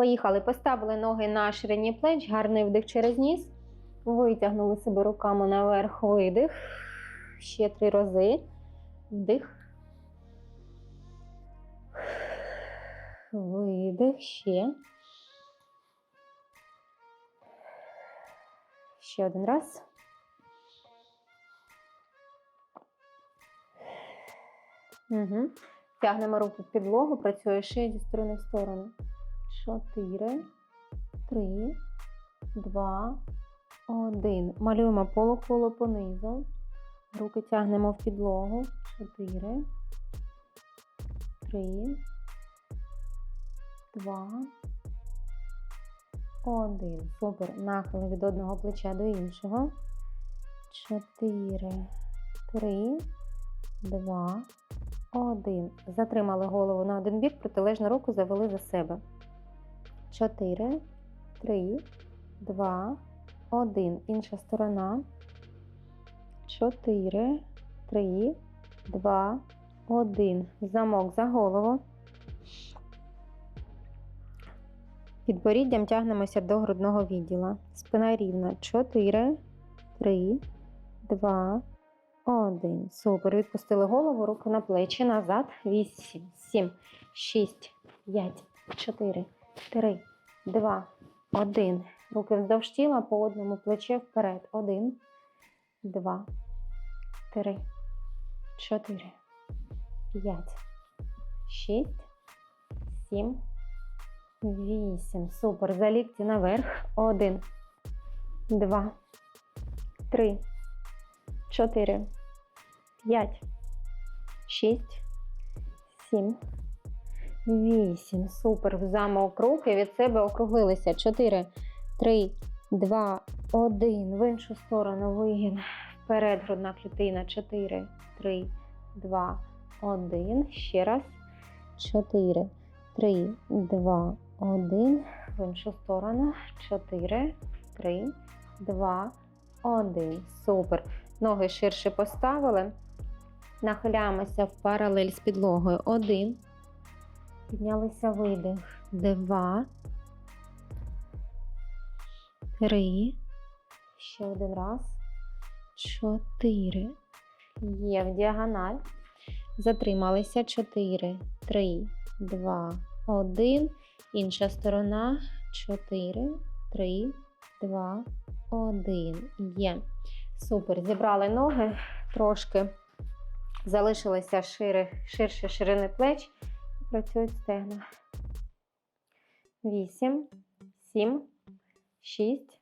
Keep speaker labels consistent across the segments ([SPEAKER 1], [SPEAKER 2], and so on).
[SPEAKER 1] Поїхали. Поставили ноги на ширині плеч, гарний вдих через ніс. Витягнули себе руками наверх, видих. Ще три рази. Вдих. Видих. Ще. Ще один раз. Угу. Тягнемо руку в підлогу, працює шия зі сторони в сторону. Чотири, три, два, один. Малюємо полуколо понизу. Руки тягнемо в підлогу. Чотири, три, два, один. Супер. Нахили від одного плеча до іншого. Чотири, три, два, один. Затримали голову на один бік, протилежну руку завели за себе. 4, 3, 2, 1. Інша сторона. 4, 3, 2, 1. Замок за голову. Підборіддям тягнемося до грудного відділа. Спина рівна. 4, 3, 2, 1. Супер. Відпустили голову, руки на плечі. Назад. 8, 7, 6, 5, 4, 3, 2, 1. Руки вздовж тіла по одному плече вперед. 1, 2, 3, 4, 5, 6, 7, 8. Супер. За лікті наверх. 1, 2, 3, 4, 5, 6, 7, 8. Супер. В замок руки від себе округлилися. 4, 3, 2, 1. В іншу сторону вигін. Вперед грудна клітина. 4, 3, 2, 1. Ще раз. 4, 3, 2, 1. В іншу сторону. 4, 3, 2, 1. Супер. Ноги ширше поставили. Нахиляємося в паралель з підлогою. Один. Піднялися видих. Два. Три. Ще один раз. Чотири. Є в діагональ. Затрималися. Чотири. Три. Два. Один. Інша сторона. Чотири. Три. Два. Один. Є. Супер. Зібрали ноги трошки. Залишилися шири, ширше ширини плеч. Працюють стегна. 8, 7, 6,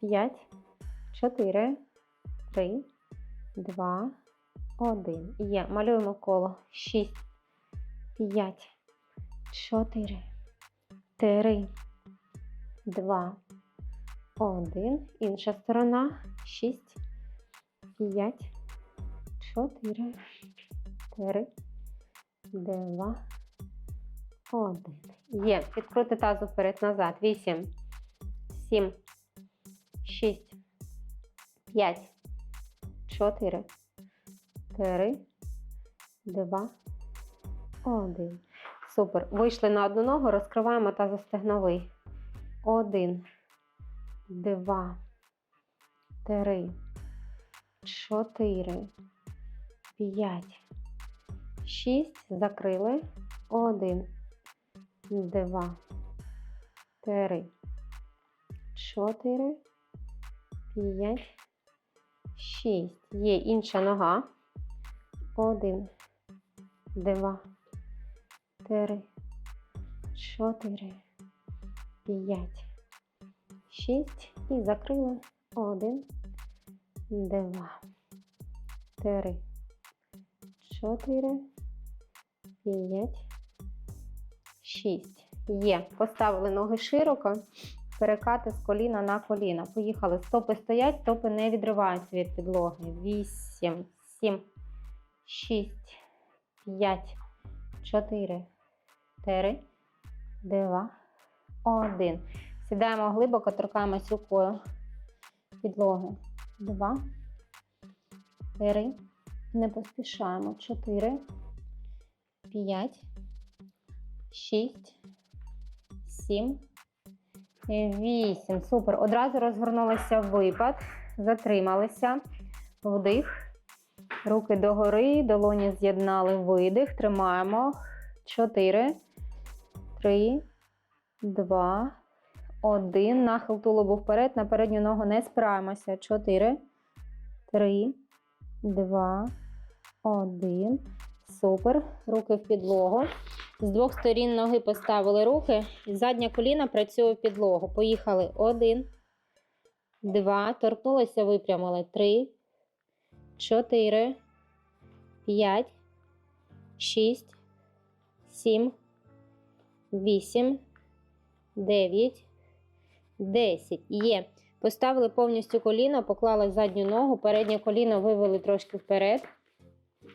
[SPEAKER 1] 5, 4, 3, 2, 1. Є. Малюємо коло. 6, 5, 4, 3, 2, 1. Інша сторона. 6, 5, 4, 3, 2, 1. Є. Підкрути тазу вперед назад. 8, 7, 6, 5, 4, 3, 2, 1. Супер. Вийшли на одну ногу, розкриваємо тазостегновий. 1, 2, 3, 4, 5, 6. Закрили. 1, 2, 3, 4, 5, 6. Є інша нога. 1, 2, 3, 4, 5, 6. І закрили. 1, 2, 3, 4, 5, 6. Є. Поставили ноги широко. Перекати з коліна на коліна. Поїхали. Стопи стоять, стопи не відриваються від підлоги. 8, 7, 6, 5, 4, 3, 2, 1. Сідаємо глибоко, торкаємось рукою підлоги. 2, 3. Не поспішаємо. 4, 5, 6, сім, вісім. Супер. Одразу розгорнулися випад. Затрималися. Вдих. Руки догори, долоні з'єднали видих. Тримаємо. Чотири, три, два, один. Нахил тулубу вперед. На передню ногу не спираємося. Чотири, три, два, один. Супер. Руки в підлогу. З двох сторін ноги поставили руки. Задня коліна працює в підлогу. Поїхали. Один, два. Торкнулися, випрямили. Три, чотири, п'ять, шість, сім, вісім, дев'ять, десять. Є. Поставили повністю коліно, поклали задню ногу, переднє коліно вивели трошки вперед.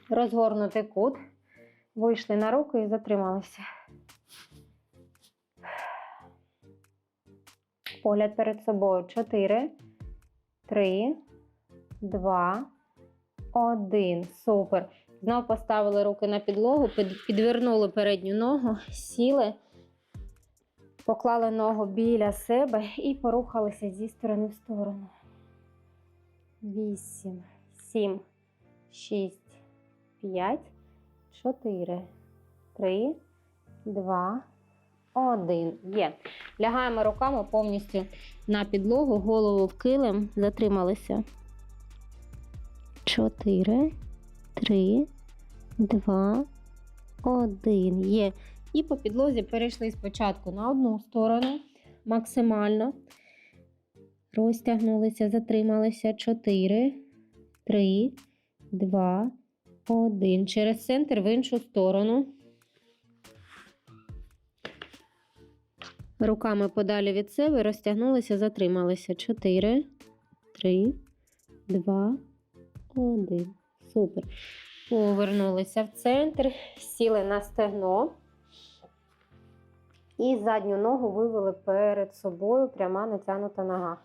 [SPEAKER 1] Розгорнути кут. Вийшли на руки і затрималися. Погляд перед собою. 4, 3, 2, 1. Супер. Знов поставили руки на підлогу, підвернули передню ногу, сіли, поклали ногу біля себе і порухалися зі сторони в сторону. 8, 7, 6, 5, 4, 3, 2, 1. Є. Лягаємо руками повністю на підлогу, голову в килим, затрималися. 4, 3, 2, 1. Є. І по підлозі перейшли спочатку на одну сторону максимально. Розтягнулися, затрималися. 4, 3, 2, 1. Через центр в іншу сторону. Руками подалі від себе розтягнулися, затрималися. 4, 3, 2, 1. Супер. Повернулися в центр, сіли на стегно. І задню ногу вивели перед собою, пряма натягнута нога.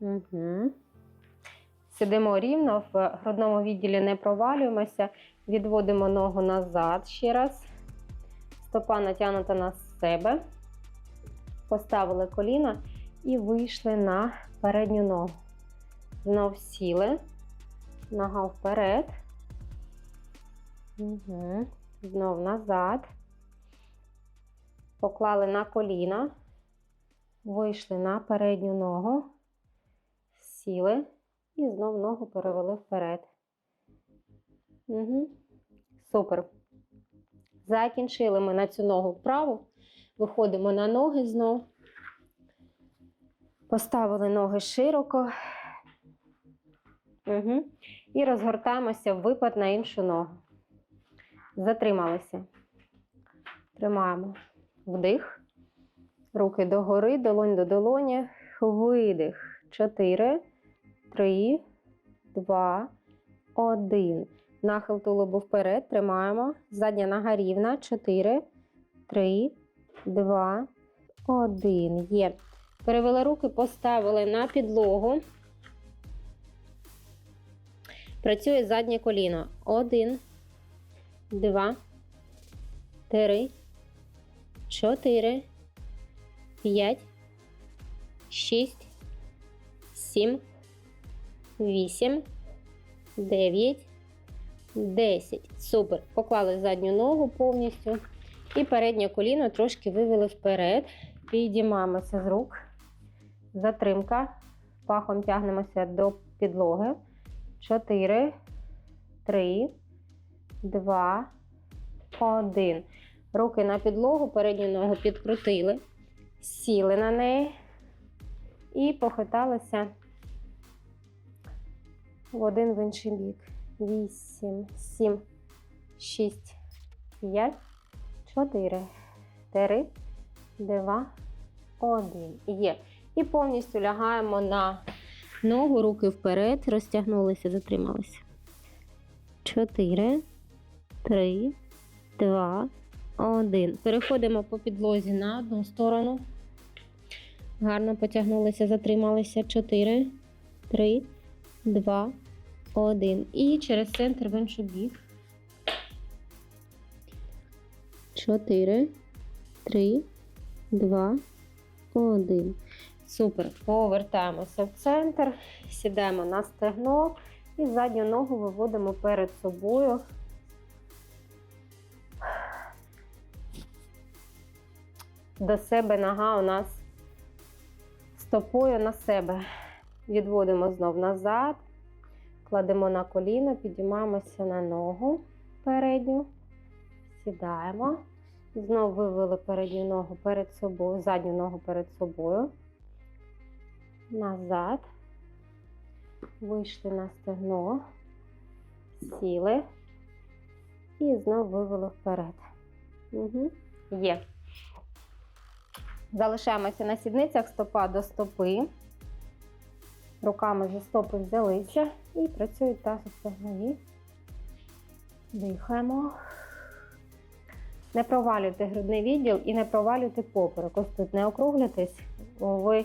[SPEAKER 1] Угу. Сидимо рівно, в грудному відділі не провалюємося, відводимо ногу назад ще раз. Стопа натягнута на себе. Поставили коліна і вийшли на передню ногу. Знов сіли. Нога вперед. Угу. Знов назад. Поклали на коліна. Вийшли на передню ногу. Сіли. І знов ногу перевели вперед. Угу. Супер. Закінчили ми на цю ногу вправу. Виходимо на ноги знов. Поставили ноги широко. Угу. І розгортаємося в випад на іншу ногу. Затрималися. Тримаємо вдих. Руки догори, долонь до долоні. Видих. Чотири. Три, два, один. Нахил тулубу вперед. Тримаємо. Задня нога рівна. Чотири, три, два, один. Є. Перевели руки, поставили на підлогу. Працює заднє коліно. Один, два, три, чотири, п'ять, шість, сім. 8, 9, 10. Супер. Поклали задню ногу повністю. І переднє коліно трошки вивели вперед. Підіймаємося з рук. Затримка. Пахом тягнемося до підлоги. 4, 3, 2, 1. Руки на підлогу, передню ногу підкрутили. Сіли на неї і похиталися один в інший бік. 8, 7, 6, 5, 4, 3, 2, 1. Є. І повністю лягаємо на ногу, руки вперед, розтягнулися, затрималися. 4, 3, 2, 1. Переходимо по підлозі на одну сторону. Гарно потягнулися, затрималися. 4, 3, 2, 1. І через центр в інший бік. 4, 3, два, один. Супер. Повертаємося в центр, сідаємо на стегно і задню ногу виводимо перед собою. До себе нога у нас стопою на себе. Відводимо знов назад, кладемо на коліно, підіймаємося на ногу передню, сідаємо. Знов вивели передню ногу перед собою, задню ногу перед собою. Назад. Вийшли на стегно, сіли і знов вивели вперед. Угу. Є. Залишаємося на сідницях стопа до стопи. Руками за стопи взялися і працюють тазостегнові. Дихаємо. Не провалюйте грудний відділ і не провалюйте поперек. Ось тут не округлюйтесь, ви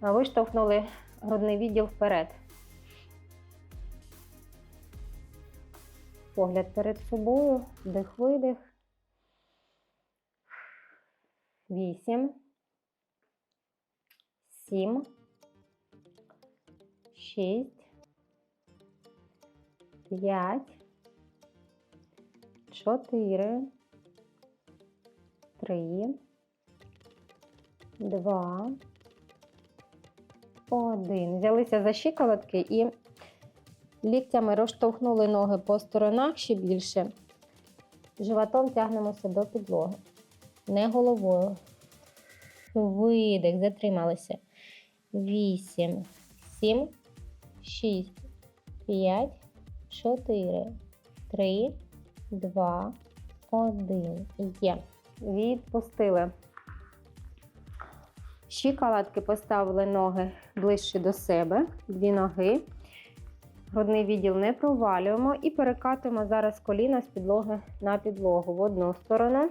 [SPEAKER 1] виштовхнули грудний відділ вперед. Погляд перед собою, вдих-видих. Вісім. Сім. Шість. П'ять. Чотири. Три. Два. Один. Взялися за щиколотки і ліктями розштовхнули ноги по сторонах ще більше. Животом тягнемося до підлоги. Не головою. Видих, затрималися. Вісім, сім, шість, п'ять, чотири, три, два, один. Є. Відпустили. Щиколотки поставили ноги ближче до себе, дві ноги. Грудний відділ не провалюємо і перекатуємо зараз коліна з підлоги на підлогу в одну сторону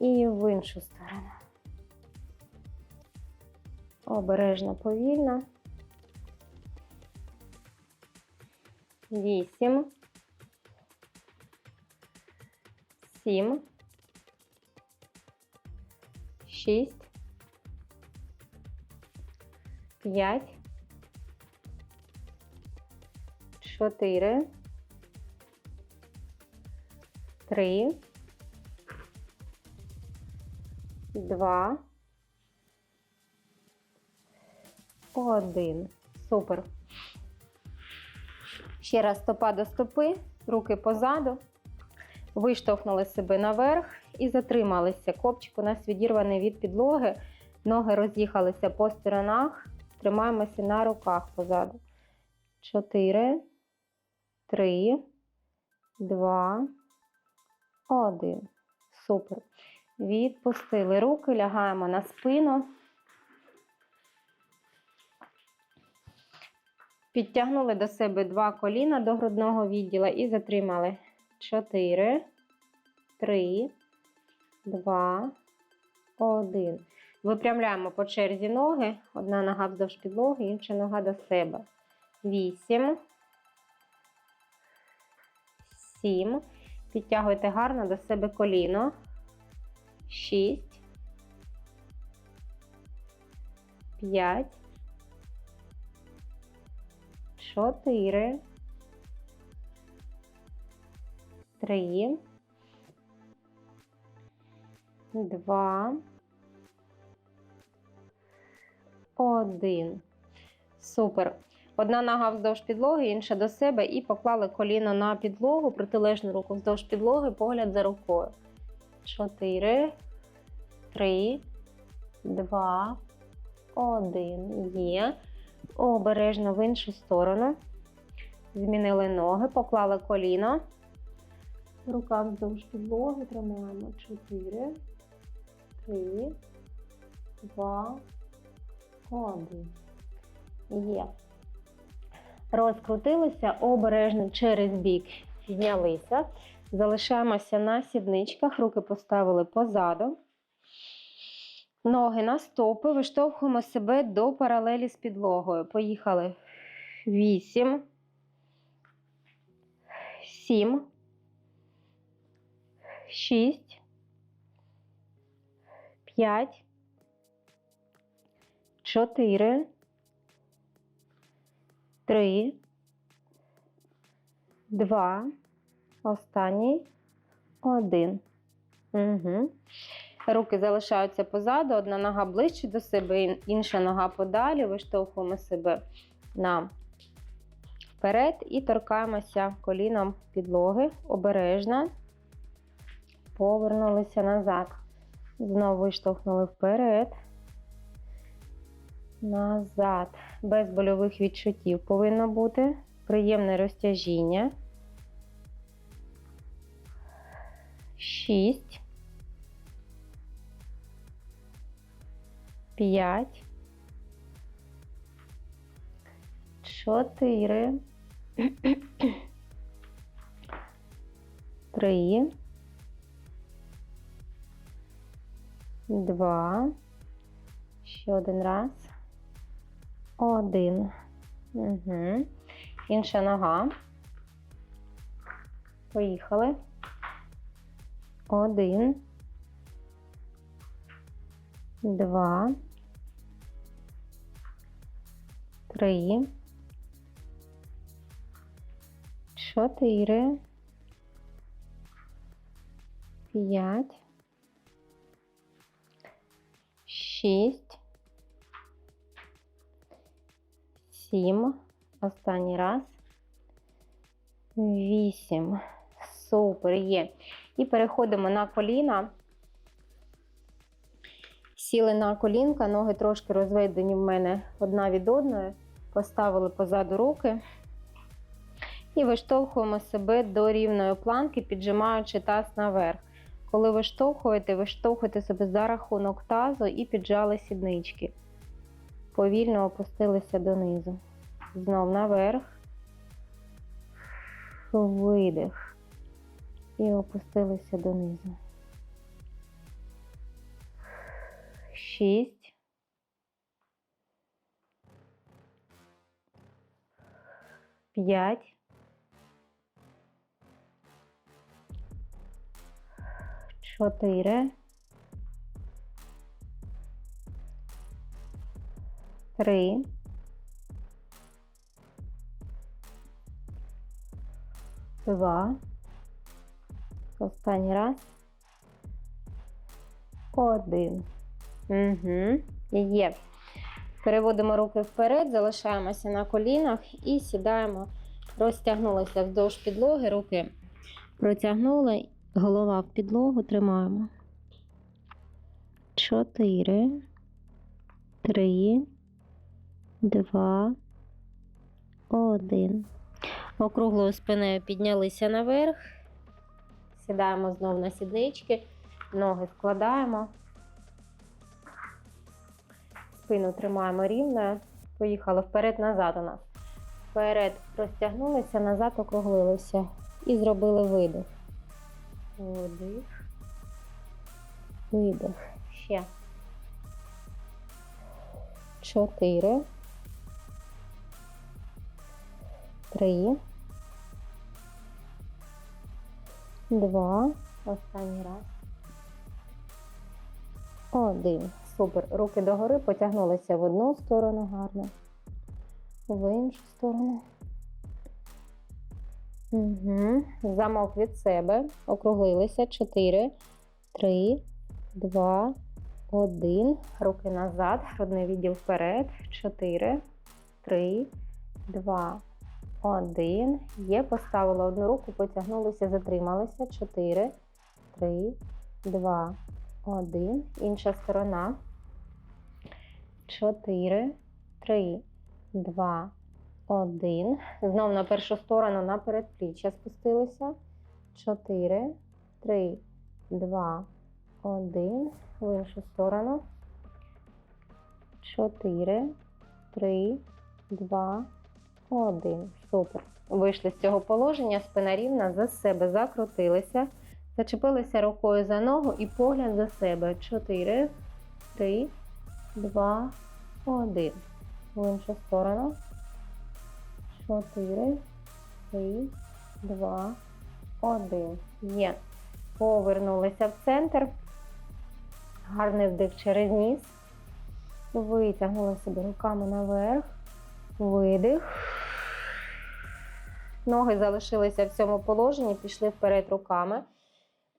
[SPEAKER 1] і в іншу сторону. Обережно повільно. Вісім. Сім. Шість. П'ять. Чотири. Три. Два. Один. Супер. Ще раз стопа до стопи, руки позаду. Виштовхнули себе наверх і затрималися. Копчик у нас відірваний від підлоги. Ноги роз'їхалися по сторонах. Тримаємося на руках позаду. Чотири, три, два, один. Супер. Відпустили руки, лягаємо на спину. Підтягнули до себе два коліна до грудного відділа і затримали. Чотири, три, два, один. Випрямляємо по черзі ноги. Одна нога вздовж підлоги, інша нога до себе. Вісім. Сім. Підтягуйте гарно до себе коліно. Шість. П'ять. Чотири. Три. Два. Один. Супер. Одна нога вздовж підлоги, інша до себе, і поклали коліно на підлогу, протилежну руку вздовж підлоги, погляд за рукою. Чотири, три, два, один. Є. Обережно в іншу сторону. Змінили ноги, поклали коліно. Рука вздовж підлоги. Тримаємо. Чотири, три, два, один. Є. Розкрутилися обережно через бік. Знялися. Залишаємося на сідничках, руки поставили позаду. Ноги на стопи, виштовхуємо себе до паралелі з підлогою. Поїхали. Вісім. Сім. Шість. 5, 4, 3, 2, останній, 1. Угу. Руки залишаються позаду, одна нога ближче до себе, інша нога подалі. Виштовхуємо себе на вперед і торкаємося коліном підлоги. Обережно. Повернулися назад. Знову виштовхнули вперед. Назад. Без больових відчуттів повинно бути. Приємне розтяжіння. Шість. П'ять. Чотири. Три. Два. Ще один раз. Один. Угу. Інша нога. Поїхали. Один. Два. Три. Чотири. П'ять. Шість. Сім. Останній раз. Вісім. Супер є. І переходимо на коліна. Сіли на колінка, ноги трошки розведені в мене одна від одної. Поставили позаду руки. І виштовхуємо себе до рівної планки, піджимаючи таз наверх. Коли виштовхуєте, виштовхуйте себе за рахунок тазу і піджали сіднички. Повільно опустилися донизу. Знов наверх. Видих. І опустилися донизу. Шість. П'ять. Чотири. Три. Два. Останній раз. Один. Угу. Є. Переводимо руки вперед, залишаємося на колінах і сідаємо. Розтягнулися вздовж підлоги, руки протягнули, голова в підлогу тримаємо. Чотири, три, два, один. Округлою спиною піднялися наверх. Сідаємо знову на сіднички, ноги складаємо. Спину тримаємо рівною. Поїхали вперед-назад у нас. Вперед розтягнулися, назад округлилися. І зробили видих. Вдих. Видих. Ще. Чотири. Три. Два. Останній раз. Один. Супер. Руки догори потягнулися в одну сторону гарно. В іншу сторону. Угу. Замок від себе. Округлилися. 4, 3, 2, 1. Руки назад. Грудний відділ вперед. 4, 3, 2, 1. Є. Поставила одну руку, потягнулися, затрималися. 4, 3, 2, 1. Інша сторона. 4, 3, 2, 1. Знов на першу сторону на передпліччя спустилися. 4, 3, 2, 1. В іншу сторону. 4, 3, 2, 1. Супер. Вийшли з цього положення, спина рівна, за себе закрутилися. Зачепилися рукою за ногу і погляд за себе. 4, 3, 2, 1. В іншу сторону. 4, 3, 2, 1. Є. Повернулися в центр. Гарний вдих через ніс. Витягнули себе руками наверх. Видих. Ноги залишилися в цьому положенні, пішли вперед руками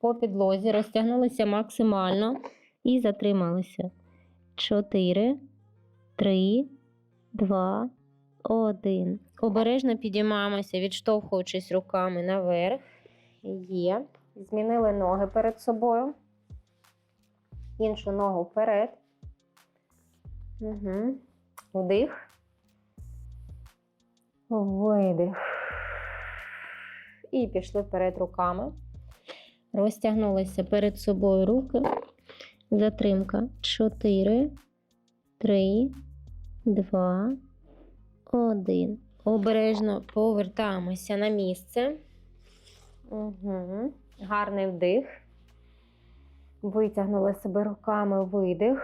[SPEAKER 1] по підлозі, розтягнулися максимально і затрималися. Чотири, три, два, один. Обережно підіймаємося, відштовхуючись руками наверх. Є. Змінили ноги перед собою. Іншу ногу вперед. Угу. Вдих. Видих. І пішли вперед руками. Розтягнулися перед собою руки. Затримка. 4, 3, 2, 1. Обережно повертаємося на місце. Угу. Гарний вдих. Витягнули себе руками видих.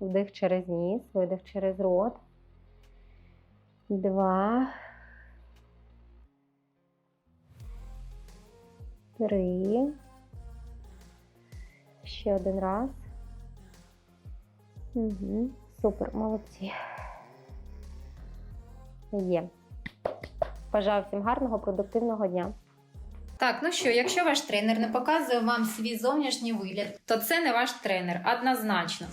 [SPEAKER 1] Вдих через ніс, видих через рот. Два. Три. Ще один раз. Угу. Супер, молодці. Є. Бажаю всім гарного, продуктивного дня.
[SPEAKER 2] Так, ну що, якщо ваш тренер не показує вам свій зовнішній вигляд, то це не ваш тренер, однозначно.